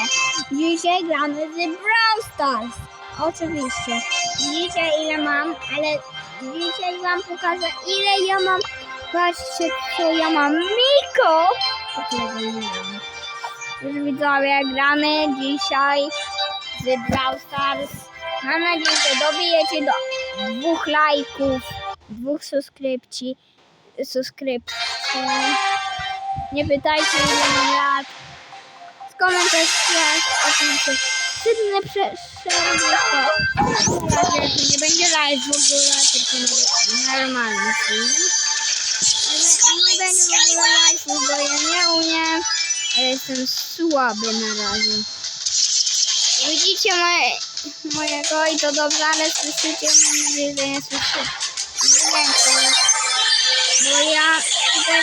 widzowie, dzisiaj gramy z Brawl Stars. Oczywiście. Dzisiaj ile mam, ale dzisiaj wam pokażę ile ja mam. Patrzcie co ja mam. Miko! Już widzowie, gramy dzisiaj z Brawl Stars. Mam nadzieję, że dobijecie do dwóch lajków, dwóch subskrypcji. Subskrypcji. Nie pytajcie ile mam lat. Skomentujcie oczywiście. Szybne przerwy to nie będzie live w ogóle, tylko normalny film. Nie będzie w ogóle live, bo ja nie umiem. Ale jestem słaby na razie. Widzicie moje, mojego i to dobrze, ale słyszycie, mam nadzieję, że nie słyszycie. Bo ja tutaj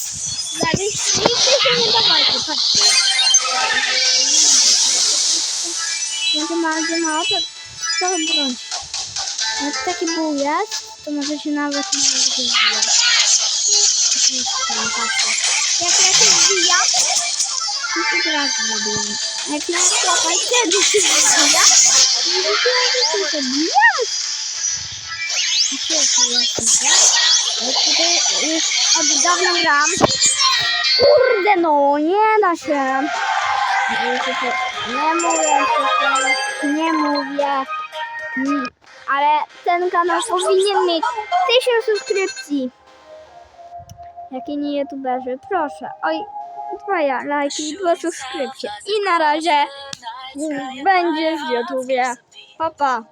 zabić. Nigdy się nie dawajcie, patrzcie. Będzie bardzo mało, to, to broń. Jak taki bujas, to może się nawet nie rozwijać. Jak ja się zbijam, to się teraz zrobiłem. Jak na przykład tutaj już od dawna gram. Kurde no, nie da się. Nie mówię, nie mówię. Ale ten kanał powinien mieć 1000 subskrypcji. Jak inni youtuberzy, proszę. Oj, dwa lajki i dwa subskrypcje. I na razie będzie w YouTubie. Pa, pa.